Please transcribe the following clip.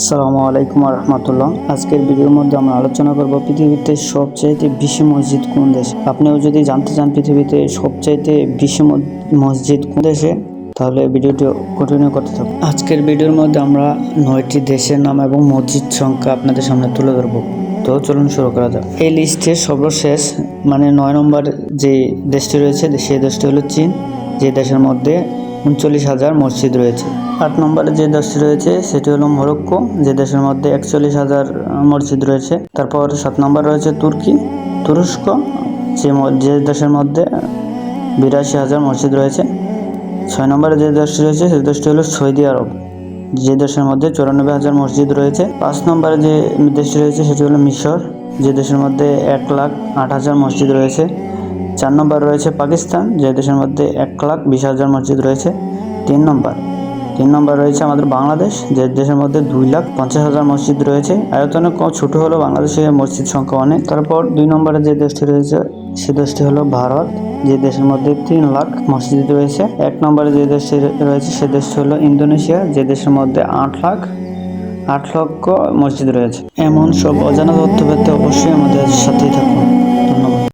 আসসালামু আলাইকুম রহমতুল্লাহ আজকের ভিডিওর মধ্যে আমরা আলোচনা করব পৃথিবীতে সবচাইতে বেশি মসজিদ কোন দেশে? আপনিও যদি জানতে চান পৃথিবীতে সবচাইতে বেশি মসজিদ কোন দেশে, তাহলে ভিডিওটি কন্টিনিউ করতে থাকুন। আজকের ভিডিওর মধ্যে আমরা নয়টি দেশের নাম এবং মসজিদ সংখ্যা আপনাদের সামনে তুলে ধরবো। তো চলুন শুরু করা যাক। এই লিস্টের সর্বশেষ মানে নয় নম্বর যে দেশটি রয়েছে সেই দেশটি হলো চীন। যে দেশের মধ্যে উনচল্লিশ হাজার মসজিদ রয়েছে। আট নম্বরে যে দেশটি রয়েছে, সেটি হলো মরক্কো, যে দেশের মধ্যে একচল্লিশ হাজার মসজিদ রয়েছে। তারপর সাত নম্বর রয়েছে তুর্কি, তুরস্ক, যে যে দেশের মধ্যে বিরাশি হাজার মসজিদ রয়েছে। ছয় নম্বরে যে দেশটি রয়েছে সেই দেশটি হলো সৌদি আরব, যে দেশের মধ্যে চুরানব্বই হাজার মসজিদ রয়েছে। পাঁচ নম্বরে যে দেশটি রয়েছে, সেটি হলো মিশর, যে দেশের মধ্যে এক লাখ আট হাজার মসজিদ রয়েছে। চার নম্বর রয়েছে পাকিস্তান, যে দেশের মধ্যে এক লাখ বিশ হাজার মসজিদ রয়েছে। তিন নম্বর তিন নম্বর রয়েছে আমাদের বাংলাদেশ, যে দেশের মধ্যে দুই লাখ পঞ্চাশ হাজার মসজিদ রয়েছে। আয়তনে কম ছোট হলেও বাংলাদেশে মসজিদ সংখ্যা অনেক। তারপর দুই নম্বরে যে দেশটি রয়েছে, সে দেশটি হলো ভারত, যে দেশের মধ্যে তিন লাখ মসজিদ রয়েছে। এক নম্বরে যে দেশটি রয়েছে, সে দেশটি হলো ইন্দোনেশিয়া, যে দেশের মধ্যে আট লাখ, আট লক্ষ মসজিদ রয়েছে। এমন সব অজানা তথ্য পেতে অবশ্যই আমাদের সাথেই থাকুন।